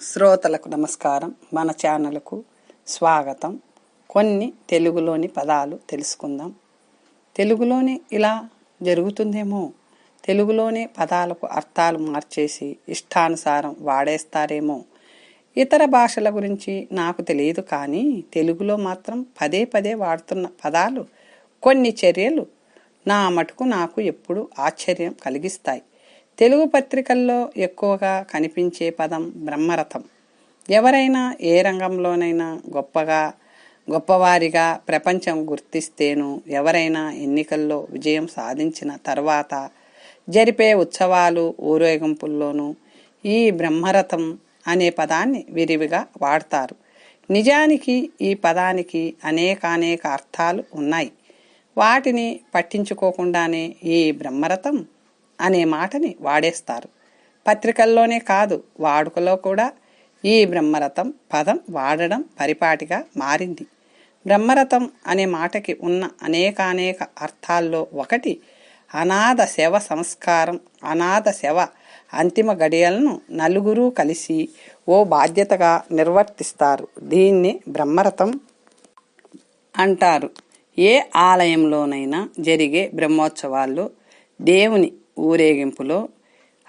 శ్రోతలకు నమస్కారం. మన ఛానల్కు స్వాగతం. కొన్ని తెలుగులోని పదాలు తెలుసుకుందాం. తెలుగులోని ఇలా జరుగుతుందేమో? తెలుగులోనే పదాలకు అర్థాలు మార్చేసి ఇష్టానుసారం వాడేస్తారేమో? ఇతర భాషల గురించి నాకు తెలియదు కానీ తెలుగులో మాత్రం పదే పదే వాడుతున్న పదాలు కొన్ని చర్యలు నా మటుకు నాకు ఎప్పుడు ఆశ్చర్యం కలిగిస్తాయి. తెలుగు పత్రికల్లో ఎక్కువగా కనిపించే పదం బ్రహ్మరథం. ఎవరైనా ఏ రంగంలోనైనా గొప్పగా గొప్పవారిగా ప్రపంచం గుర్తిస్తేను ఎవరైనా ఎన్నికల్లో విజయం సాధించిన తర్వాత జరిపే ఉత్సవాలు ఊరేగింపుల్లోనూ ఈ బ్రహ్మరథం అనే పదాన్ని విరివిగా వాడతారు. నిజానికి ఈ పదానికి అనేకానేక అర్థాలు ఉన్నాయి. వాటిని పట్టించుకోకుండానే ఈ బ్రహ్మరథం అనే మాటని వాడేస్తారు. పత్రికల్లోనే కాదు వాడుకలో కూడా ఈ బ్రహ్మరథం పదం వాడడం పరిపాటిగా మారింది. బ్రహ్మరథం అనే మాటకి ఉన్న అనేకానేక అర్థాల్లో ఒకటి అనాథ శవ సంస్కారం అనాథ శవ అంతిమ గడియలను నలుగురు కలిసి ఓ బాధ్యతగా నిర్వర్తిస్తారు. దీన్ని బ్రహ్మరథం అంటారు. ఏ ఆలయంలోనైనా జరిగే బ్రహ్మోత్సవాల్లో దేవుని ఊరేగింపులో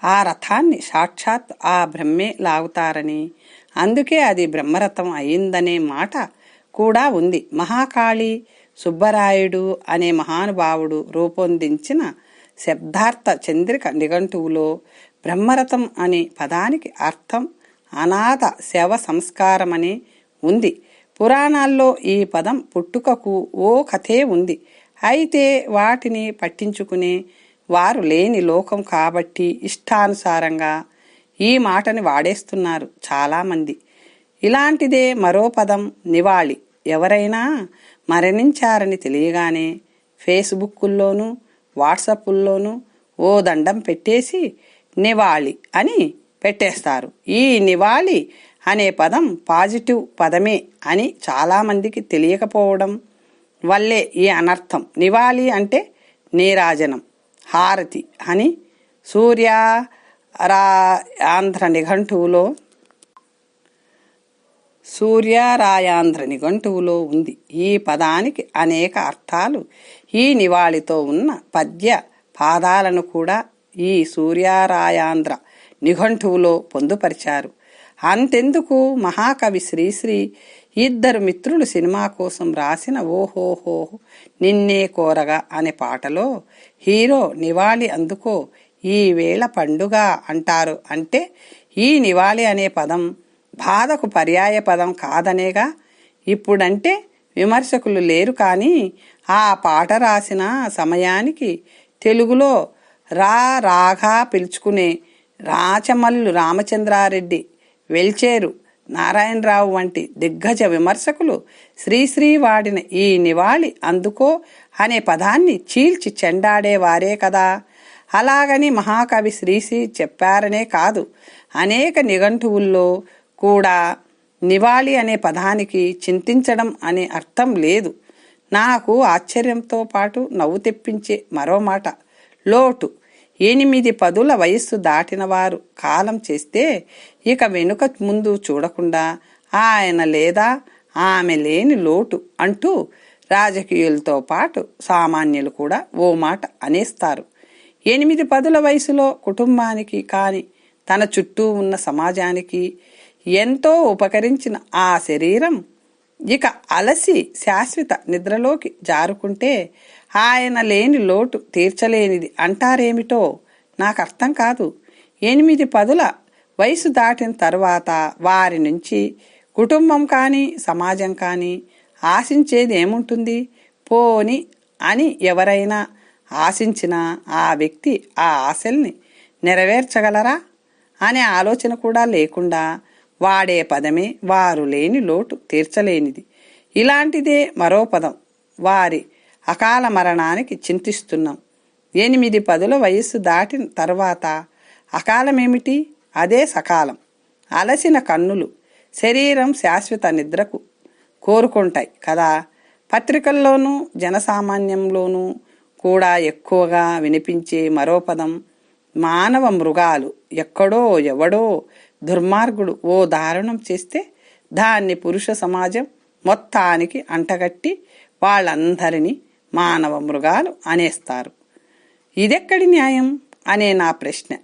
ఆ రథాన్ని సాక్షాత్ ఆ బ్రహ్మే లాగుతారని. అందుకే అది బ్రహ్మరథం అయిందనే మాట కూడా ఉంది. మహాకాళి సుబ్బరాయుడు అనే మహానుభావుడు రూపొందించిన శబ్దార్థ చంద్రిక నిఘంటువులో బ్రహ్మరథం అనే పదానికి అర్థం అనాథ శవ సంస్కారమని ఉంది. పురాణాల్లో ఈ పదం పుట్టుకకు ఓ కథే ఉంది. అయితే వాటిని పట్టించుకునే వారు లేని లోకం కాబట్టి ఇష్టానుసారంగా ఈ మాటని వాడేస్తున్నారు చాలామంది. ఇలాంటిదే మరో పదం నివాళి. ఎవరైనా మరణించారని తెలియగానే ఫేస్బుక్కుల్లోనూ వాట్సప్పుల్లోనూ ఓ దండం పెట్టేసి నివాళి అని పెట్టేస్తారు. ఈ నివాళి అనే పదం పాజిటివ్ పదమే అని చాలామందికి తెలియకపోవడం వల్లే ఈ అనర్థం. నివాళి అంటే నీరాజనం. హారతి. అని సూర్య రా ఆంధ్ర నిఘంటువులో సూర్యారాయాంధ్ర నిఘంటువులో ఉంది. ఈ పదానికి అనేక అర్థాలు. ఈ నివాళితో ఉన్న పద్య పాదాలను కూడా ఈ సూర్యారాయాంధ్ర నిఘంటువులో పొందుపరిచారు. అంతెందుకు? మహాకవి శ్రీశ్రీ ఇద్దరు మిత్రులు సినిమా కోసం రాసిన ఓహోహో నిన్నే కోరగా అనే పాటలో హీరో నివాళి అందుకో ఈ వేళ పండుగ అంటారు. అంటే ఈ నివాళి అనే పదం బాధకు పర్యాయ పదం కాదనేగా ఇప్పుడంటే విమర్శకులు లేరు కానీ ఆ పాట రాసిన సమయానికి తెలుగులో రా రాగా పిలుచుకునే రాచమల్లు రామచంద్రారెడ్డి వెల్చేరు నారాయణరావు వంటి దిగ్గజ విమర్శకులు శ్రీశ్రీ వాడిన ఈ నివాళి అందుకో అనే పదాన్ని చీల్చి చెండాడేవారే కదా. అలాగని మహాకవి శ్రీశ్రీ చెప్పారనే కాదు. అనేక నిఘంటువుల్లో కూడా నివాళి అనే పదానికి చింతించడం అనే అర్థం లేదు. నాకు ఆశ్చర్యంతో పాటు నవ్వు తెప్పించే మరో మాట. లోటు ఎనిమిది పదుల వయస్సు దాటినవారు కాలం చేస్తే ఇక వెనుక ముందు చూడకుండా ఆయన లేదా ఆమె లేని లోటు అంటూ రాజకీయులతో పాటు సామాన్యులు కూడా ఓ మాట అనేస్తారు. ఎనిమిది పదుల వయసులో కుటుంబానికి కానీ తన చుట్టూ ఉన్న సమాజానికి ఎంతో ఉపకరించిన ఆ శరీరం ఇక అలసి శాశ్వత నిద్రలోకి జారుకుంటే ఆయన లేని లోటు తీర్చలేనిది అంటారేమిటో నాకు అర్థం కాదు. ఎనిమిది పదుల వయసు దాటిన తరువాత వారి నుంచి కుటుంబం కానీ సమాజం కానీ ఆశించేది ఏముంటుంది పోని అని ఎవరైనా ఆశించినా ఆ వ్యక్తి ఆ ఆశల్ని నెరవేర్చగలరా? అనే ఆలోచన కూడా లేకుండా వాడే పదమే వారు లేని లోటు తీర్చలేనిది. ఇలాంటిదే మరో పదం. వారి అకాల మరణానికి చింతిస్తున్నాం. ఎనిమిది పదుల వయస్సు దాటిన తర్వాత అకాలమేమిటి? అదే సకాలం. అలసిన కన్నులు శరీరం శాశ్వత నిద్రకు కోరుకుంటాయి కదా. పత్రికల్లోనూ జనసామాన్యంలోనూ కూడా ఎక్కువగా వినిపించే మరో పదం మానవ మృగాలు ఎక్కడో ఎవడో దుర్మార్గుడు ఓ దారుణం చేస్తే దాన్ని పురుష సమాజం మొత్తానికి అంటగట్టి వాళ్ళందరినీ మానవ మృగాలు అనేస్తారు. ఇదెక్కడి న్యాయం అనే నా ప్రశ్న.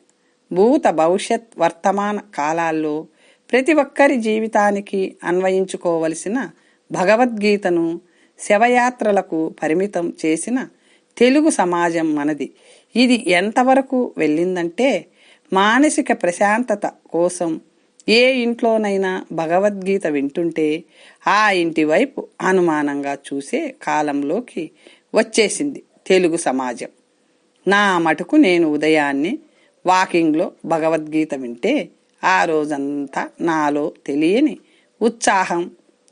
భూత భవిష్యత్ వర్తమాన కాలాల్లో ప్రతి ఒక్కరి జీవితానికి అన్వయించుకోవలసిన భగవద్గీతను శవయాత్రలకు పరిమితం చేసిన తెలుగు సమాజం మనది. ఇది ఎంతవరకు వెళ్ళిందంటే మానసిక ప్రశాంతత కోసం ఏ ఇంట్లోనైనా భగవద్గీత వింటుంటే ఆ ఇంటి వైపు అనుమానంగా చూసే కాలంలోకి వచ్చేసింది తెలుగు సమాజం. నా మటుకు నేను ఉదయాన్నే వాకింగ్లో భగవద్గీత వింటే ఆ రోజంతా నాలో తెలియని ఉత్సాహం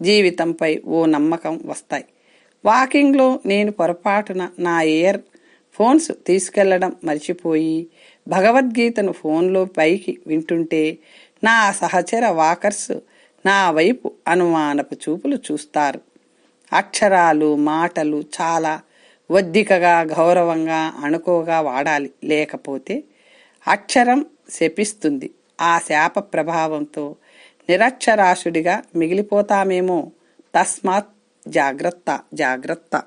జీవితంపై ఓ నమ్మకం వస్తాయి. వాకింగ్లో నేను పొరపాటున నా ఇయర్ ఫోన్స్ తీసుకెళ్ళడం మర్చిపోయి భగవద్గీతను ఫోన్లో పైకి వింటుంటే నా సహచర వాకర్స్ నా వైపు అనుమానపు చూపులు చూస్తారు. అక్షరాలు మాటలు చాలా వద్దికగా గౌరవంగా అణుకోగా వాడాలి. లేకపోతే అక్షరం శపిస్తుంది. ఆ శాప ప్రభావంతో నిరక్షరాశుడిగా మిగిలిపోతామేమో. తస్మాత్ జాగ్రత్త జాగ్రత్త.